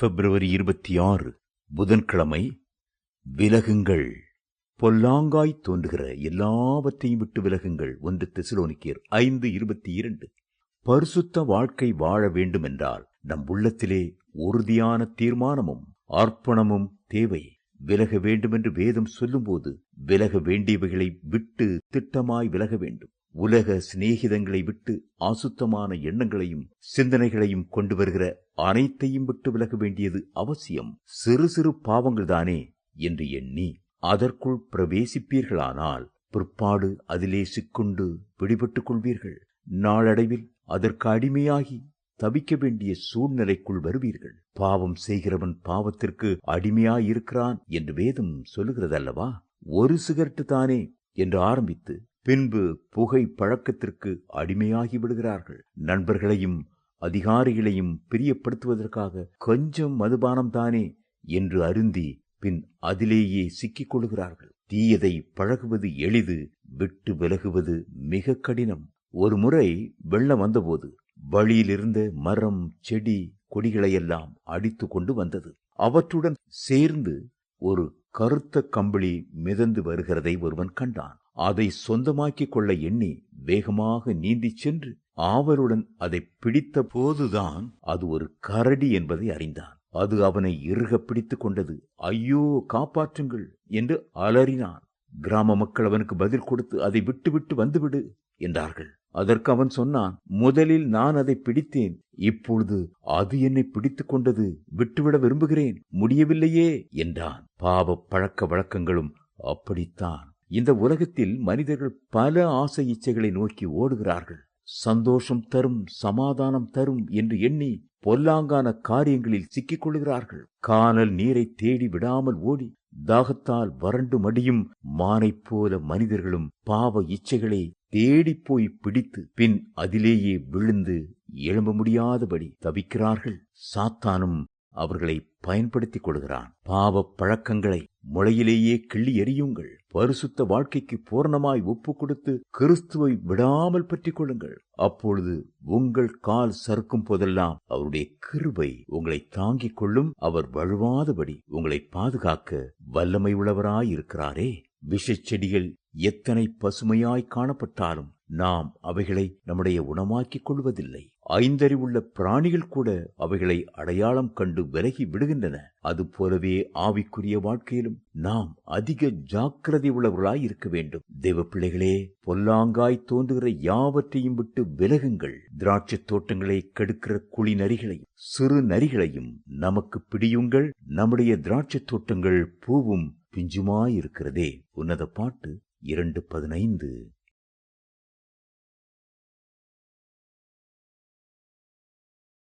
பிப்ரவரி இருபத்தி ஆறு புதன்கிழமை விலகுங்கள். பொல்லாங்காய் தோன்றுகிற எல்லாவற்றையும் விட்டு விலகுங்கள். ஒன்று தெசலோனிக்கேர் ஐந்து இருபத்தி இரண்டு பரிசுத்த வாழ்க்கை வாழ வேண்டுமென்றால் நம் உள்ளத்திலே உறுதியான தீர்மானமும் அர்ப்பணமும் தேவை. விலக வேண்டுமென்று வேதம் சொல்லும்போது விலக வேண்டியவைகளை விட்டு திட்டமாய் விலக வேண்டும். உலக சிநேகிதங்களை விட்டு அசுத்தமான எண்ணங்களையும் சிந்தனைகளையும் கொண்டு வருகிற அனைத்தையும் விட்டு விலக வேண்டியது அவசியம். சிறு சிறு பாவங்கள்தானே என்று எண்ணி அதற்குள் பிரவேசிப்பீர்களானால் பிற்பாடு அதிலே சிக்குண்டு பிடிபட்டுக் கொள்வீர்கள். நாளடைவில் அதற்கு அடிமையாகி தவிக்க வேண்டிய சூழ்நிலைக்குள் வருவீர்கள். பாவம் செய்கிறவன் பாவத்திற்கு அடிமையாயிருக்கிறான் என்று வேதம் சொல்லுகிறதல்லவா? ஒரு சிகரெட்டு தானே என்று ஆரம்பித்து பின்பு புகை பழக்கத்திற்கு அடிமையாகி விடுகிறார்கள். நண்பர்களையும் அதிகாரிகளையும் பிரியப்படுத்துவதற்காக கொஞ்சம் மதுபானம் தானே என்று அருந்தி பின் அதிலேயே சிக்கிக் கொள்கிறார்கள். தீயதை பழகுவது எளிது விட்டு விலகுவது மிக கடினம். ஒரு முறை வெள்ளம் வந்தபோது வழியிலிருந்த மரம் செடி கொடிகளையெல்லாம் அடித்து கொண்டு வந்தது. அவற்றுடன் சேர்ந்து ஒரு கருத்த கம்பளி மிதந்து வருகிறதை ஒருவன் கண்டான். அதை சொந்தமாக்கிக் கொள்ள எண்ணி வேகமாக நீந்திச் சென்று ஆவலுடன் அதை பிடித்த போதுதான் அது ஒரு கரடி என்பதை அறிந்தான். அது அவனை இறுக பிடித்துக் கொண்டது. ஐயோ காப்பாற்றுங்கள் என்று அலறினான். கிராம மக்கள் அவனுக்கு பதில் கொடுத்து அதை விட்டுவிட்டு வந்துவிடு என்றார்கள். அதற்கு அவன் சொன்னான் முதலில் நான் அதை பிடித்தேன். இப்பொழுது அது என்னை பிடித்துக் கொண்டது. விட்டுவிட விரும்புகிறேன். முடியவில்லையே என்றான். பாவ பழக்க வழக்கங்களும் அப்படித்தான். இந்த உலகத்தில் மனிதர்கள் பல ஆசை இச்சைகளை நோக்கி ஓடுகிறார்கள். சந்தோஷம் தரும் சமாதானம் தரும் என்று எண்ணி பொல்லாங்கான காரியங்களில் சிக்கிக் கொள்கிறார்கள் காணல் நீரை தேடி விடாமல் ஓடி தாகத்தால் வறண்டு மடியும் மானைப் போல மனிதர்களும் பாவ இச்சைகளை தேடிப் போய் பிடித்து பின் அதிலேயே விழுந்து எழும்ப முடியாதபடி தவிக்கிறார்கள். சாத்தானும் அவர்களை பயன்படுத்திக் கொள்கிறான். பாவ பழக்கங்களை முளையிலேயே கிள்ளி எறியுங்கள். பரிசுத்த வாழ்க்கைக்கு பூர்ணமாய் ஒப்பு கொடுத்து கிறிஸ்துவை விடாமல் பற்றிக் கொள்ளுங்கள். அப்பொழுது உங்கள் கால் சறுக்கும் போதெல்லாம் அவருடைய கிருபை உங்களை தாங்கிக் கொள்ளும். அவர் வழுவாதபடி உங்களை பாதுகாக்க வல்லமை உள்ளவராயிருக்கிறாரே. விஷச் செடிகள் எத்தனை பசுமையாய் காணப்பட்டாலும் நாம் அவைகளை நம்முடைய உணமாக்கிக் கொள்வதில்லை. ஐந்தறிவுள்ள பிராணிகள் கூட அவைகளை அடையாளம் கண்டு விலகி விடுகின்றன. அதுபோலவே ஆவிக்குரிய வாழ்க்கையிலும் நாம் அதிக ஜாக்கிரதை உள்ளவர்களாய் இருக்க வேண்டும். தேவ பிள்ளைகளே பொல்லாங்காய் தோன்றுகிற யாவற்றையும் விட்டு விலகுங்கள். திராட்சை தோட்டங்களை கெடுக்கிற குழி நரிகளையும் சிறு நரிகளையும் நமக்கு பிடியுங்கள். நம்முடைய திராட்சை தோட்டங்கள் பூவும் பிஞ்சுமாயிருக்கிறதே உன்னத பாட்டு இரண்டு பதினைந்து.